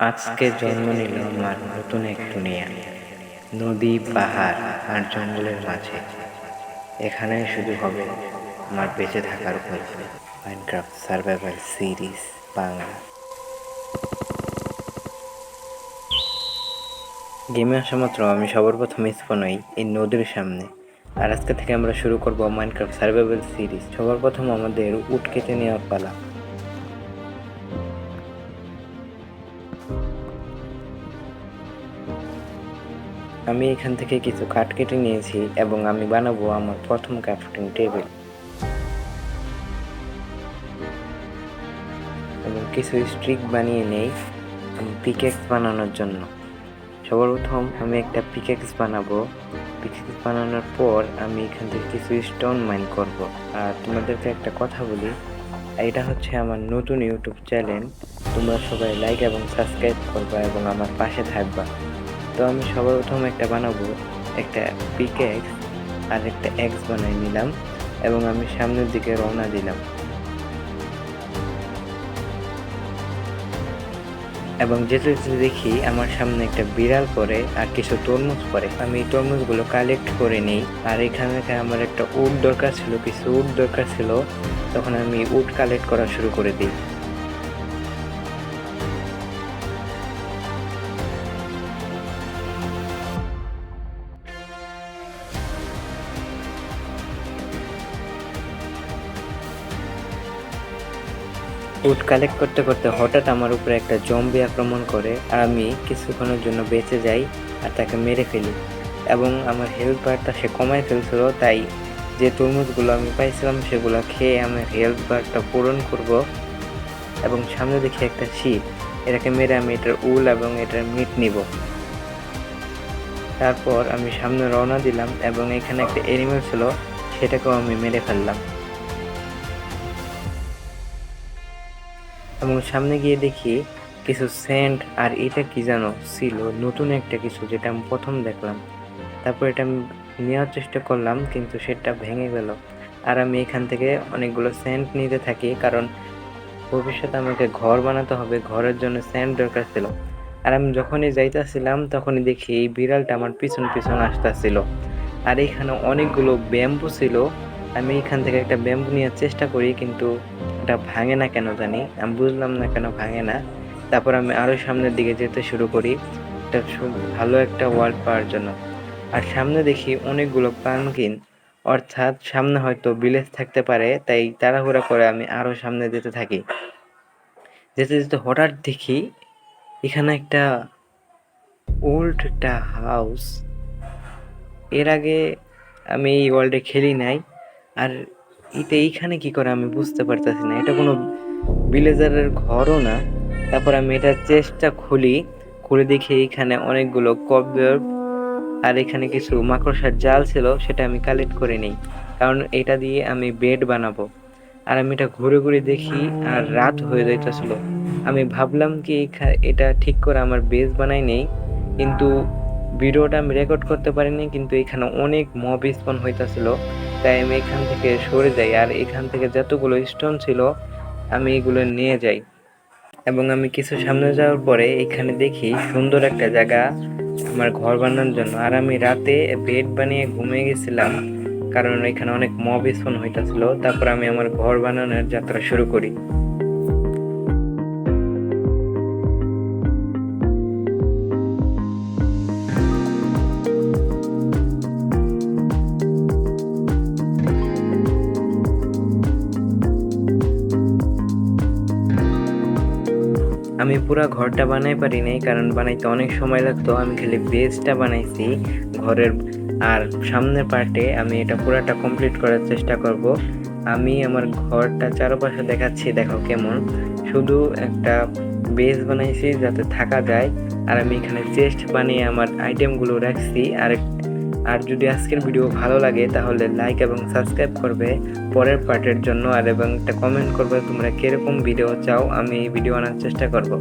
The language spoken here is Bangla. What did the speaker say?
আজকে জন্ম নিল আমার নতুন এক দুনিয়া, নদী, পাহাড় আর জঙ্গলের মাঝে। এখানে শুধু হবে আমার বেঁচে থাকার গল্প মাইনক্রাফট সার্ভাইভাল সিরিজ বাংলা। গেমে আসা মাত্র আমি সবার প্রথম স্পন হই এই নদীর সামনে। আর আজকে থেকে আমরা শুরু করব মাইনক্রাফট সার্ভাইভাল সিরিজ সবার প্রথম আমাদের উট কেটে নেওয়ার পালা। আমি এখান থেকে কিছু কাঠ কেটে নিয়েছি এবং আমি বানাবো আমার প্রথম ক্রাফটিং টেবিল এবং কিছু স্ট্রিক বানিয়ে নেই পিকেক্স বানানোর জন্য। সবার প্রথম আমি একটা পিকেক্স বানাবো। পিকেক্স বানানোর পর আমি এখান থেকে কিছু স্টোন মাইন করব। আর তোমাদেরকে একটা কথা বলি, এটা হচ্ছে আমার নতুন ইউটিউব চ্যানেল তোমরা সবাই লাইক এবং সাবস্ক্রাইব করবা এবং আমার পাশে থাকবা। তো আমি সবার প্রথম একটা বানাবো, একটা পিকেক্স আর একটা এক্স বানাই নিলাম এবং আমি সামনের দিকে রওনা দিলাম। এবং যেতে যেতে দেখি আমার সামনে একটা বিড়াল পরে আর কিছু তরমুজ পরে আমি এই তরমুজগুলো কালেক্ট করে নিই আর এখানে আমার একটা উড দরকার ছিল, কিছু উড দরকার ছিল, তখন আমি উড কালেক্ট করা শুরু করে দিই। উড কালেক্ট করতে করতে হঠাৎ আমার উপরে একটা জম্বি আক্রমণ করে, আর আমি কিছুক্ষণের জন্য বেঁচে যাই আর তাকে মেরে ফেলি। এবং আমার হেলথ বারটা সে কমায় ফেলছিল, তাই যে তরমুজগুলো আমি পাইছিলাম সেগুলো খেয়ে আমার হেলথ বারটা পূরণ করব। এবং সামনে দেখি একটা শিপ এটাকে মেরে আমি এটার উল এবং এটার মিট নিব। তারপর আমি সামনে রওনা দিলাম এবং এখানে একটা এনিমেল ছিল, সেটাকেও আমি মেরে ফেললাম। এবং সামনে গিয়ে দেখি কিছু সেন্ট আর এটা কি জানো? ছিল নতুন একটা কিছু যেটা আমি প্রথম দেখলাম। তারপর এটা আমি নেওয়ার চেষ্টা করলাম, কিন্তু সেটা ভেঙে গেল। আর আমি এখান থেকে অনেকগুলো সেন্ট নিতে থাকি, কারণ ভবিষ্যতে আমাকে ঘর বানাতে হবে, ঘরের জন্য সেন্ট দরকার ছিল। আর আমি যখনই যাইতেছিলাম, তখনই দেখি এই বিড়ালটা আমার পিছন পিছন আসতেছিল। আর এখানে অনেকগুলো ব্যাম্বু ছিল। আমি এখান থেকে একটা ব্যাম্বু নেওয়ার চেষ্টা করি, কিন্তু এটা ভাঙে না কেন জানি? আমি বুঝলাম না কেন ভাঙে না। তারপর আমি আরও সামনের দিকে যেতে শুরু করি। একটা ভালো একটা ওয়ার্ল্ড পাওয়ার জন্য। আর সামনে দেখি অনেকগুলো পানকিন। অর্থাৎ সামনে হয়তো ভিলেজ থাকতে পারে, তাই তাড়াহুড়া করে আমি আরও সামনে যেতে থাকি। যেতে যেতে হঠাৎ দেখি এখানে একটা ওল্ড একটা হাউস এর আগে আমি এই ওয়ার্ল্ডে খেলি নাই। আর এটা এইখানে কি করে আমি বুঝতে পারতেছি না? এটা কোনো ভিলেজারের ঘরও না। তারপর আমি এটার চেষ্টা খুলি। খুলে দেখি এইখানে অনেকগুলো কব্বর আর এখানে কিছু মাকড়সার জাল ছিল, সেটা আমি কালেক্ট করে নিই। কারণ এটা দিয়ে আমি বেড বানাবো। আর আমি এটা ঘুরে ঘুরে দেখি আর রাত হয়ে যাইতেছিল। আমি ভাবলাম কি এটা ঠিক করে আমার বেস বানাই নেই। কিন্তু ভিডিওটা আমি রেকর্ড করতে পারিনি, কিন্তু এখানে অনেক মব স্পন হইতাছিল। তাই আমি এখান থেকে সরে যাই, আর এখান থেকে যতগুলো স্টোন ছিল, আমি এগুলো নিয়ে যাই। এবং আমি কিছু সামনে যাওয়ার পরে এখানে দেখি সুন্দর একটা জায়গা আমার ঘর বানানোর জন্য। আর আমি রাতে বেড বানিয়ে ঘুমিয়ে গেছিলাম, কারণ এখানে অনেক মব স্পন হইতাছিল। তারপর আমি আমার ঘর বানানোর যাত্রা শুরু করি। আমি পুরো ঘরটা বানাই পারি নাই, কারণ বানাইতে অনেক সময় লাগতো। আমি খালি বেসটা বানাইছি ঘরের, আর সামনের পার্টে আমি এটা পুরাটা কমপ্লিট করার চেষ্টা করব। আমি আমার ঘরটা চারপাশে দেখাচ্ছি, দেখো কেমন। শুধু একটা বেস বানাইছি যাতে থাকা যায়, আর আমি এখানে চেস্ট বানিয়ে আমার আইটেমগুলো রাখছি, আর আর যদি আজকের ভিডিও ভালো লাগে, তাহলে লাইক এবং সাবস্ক্রাইব করবে পরের পার্টের জন্য। আর এবং একটা কমেন্ট করবে তোমরা কীরকম ভিডিও চাও, আমি ভিডিও আনার চেষ্টা করব।